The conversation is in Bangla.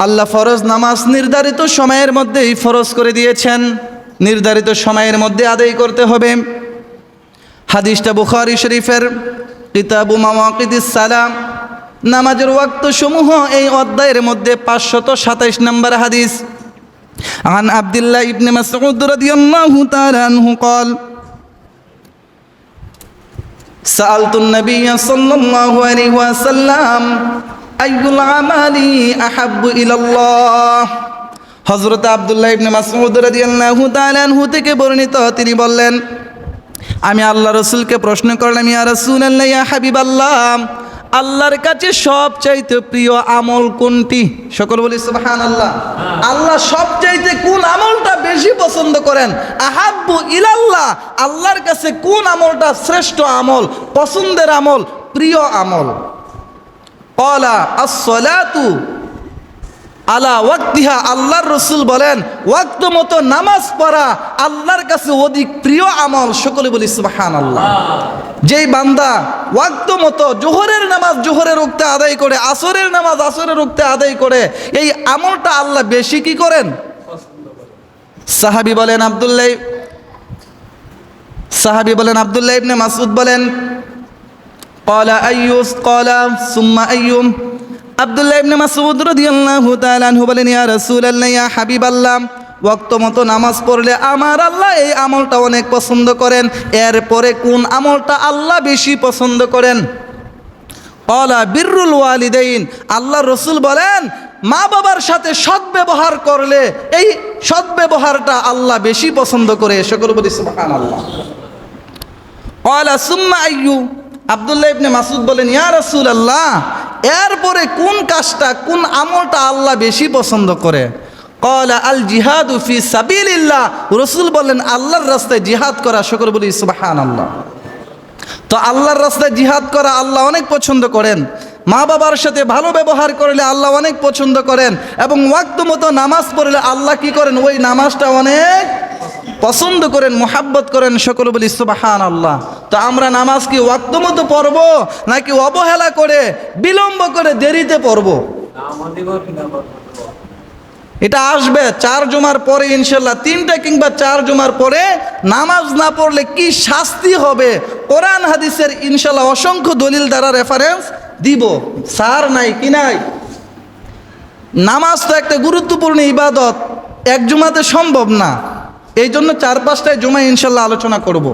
আল্লাহ ফরজ নামাজ নির্ধারিত সময়ের মধ্যেই ফরজ করে দিয়েছেন নির্ধারিত সময়ের মধ্যে আদায় করতে হবে হাদিসটা বুখারি শরীফের কিতাবু মাওয়াকিদিস সালাম নামাজের ওয়াক্ত সমূহ এই অধ্যায়ের মধ্যে পাঁচশত সাতাইশ নম্বর হাদিস عن عبد الله بن مسعود رضي الله تعالى عنه قال سألت النبي صلى الله عليه وسلم আইগুল আমালি আহাব্বু ইলাল্লাহ। হজরত আবদুল্লাহ ইবনে মাসউদ রাদিয়াল্লাহু তাআলা আনহু থেকে বর্ণিত তিনি বললেন আমি আল্লাহ রসুলকে প্রশ্ন করলাম ইয়া রাসূলুল্লাহ ইয়া হাবিবাল্লাহ আল্লাহর কাছে সবচাইতে প্রিয় আমল কোনটি? সকল বলি সুবহানাল্লাহ। হ্যাঁ। আল্লাহ সবচাইতে কোন আমলটা বেশি পছন্দ করেন? আহাব্বু ইলাল্লাহ আল্লাহর কাছে কোন আমলটা শ্রেষ্ঠ আমল পছন্দের আমল প্রিয় আমল? কলা আসসালাতু আলা ওয়াক্তিহা আল্লাহর রসুল বলেন ওয়াক্ত মতো নামাজ পড়া আল্লাহর কাছে অধিক প্রিয় আমল সকলে বলি সুবাহান আল্লাহ। যেই বান্দা ওয়াক্ত মতো জোহরের নামাজ জোহরের উক্তে আদায় করে আসরের নামাজ আসরের উক্তে আদায় করে এই আমলটা আল্লাহ বেশি কি করেন? সাহাবি বলেন আবদুল্লাহ সাহাবি বলেন আবদুল্লাহ ইবনে মাসুদ বলেন সুম্মা আইয়ুম মতো নামাজ পড়লে আমার আল্লাহ এই আমলটা অনেক পছন্দ করেন, এরপরে কোন আমলটা আল্লাহ বেশি পছন্দ করেন? বিরুল ওয়ালিদাইন আল্লাহ রসুল বলেন, মা বাবার সাথে সৎ ব্যবহার করলে এই সৎ ব্যবহারটা আল্লাহ বেশি পছন্দ করে। সকল বলি, সুবহানাল্লাহ। আল্লাহ সুম্মা আইয়ু আবদুল্লাহ ইবনে মাসুদ বলেন, ইয়া রাসূল আল্লাহ এরপরে কোন কাজটা, কোন আমলটা আল্লাহ বেশি পছন্দ করে? কলা, আল জিহাদু ফি সাবিলিল্লাহ। রসুল বলেন আল্লাহর রাস্তায় জিহাদ করা সকল বলি সুবাহান আল্লাহ তো আল্লাহর রাস্তায় জিহাদ করা আল্লাহ অনেক পছন্দ করেন। মা বাবার সাথে ভালো ব্যবহার করলে আল্লাহ অনেক পছন্দ করেন এবং ওয়াক্ত মতো নামাজ পড়লে আল্লাহ কি করেন? ওই নামাজটা অনেক পছন্দ করেন, মোহাব্বত করেন সকল বলি সুবাহান আল্লাহ তো আমরা নামাজ কি ওয়াক্ত মতো পড়ব, নাকি অবহেলা করে, বিলম্ব করে দেরিতে পড়ব? এটা আসবে চার জুমার পরে, ইনশাল্লাহ। তিনটা কিংবা চার জুমার পরে নামাজ না পড়লে কি শাস্তি হবে? কোরআন, হাদিসের ইনশাল্লাহ অসংখ্য দলিল দ্বারা রেফারেন্স দিব। সার নাই, কি নাই? নামাজ তো একটা গুরুত্বপূর্ণ ইবাদত। এক জমাতে সম্ভব না। এই জন্য চার পাঁচটায় জমা ইনশাল্লাহ আলোচনা করব।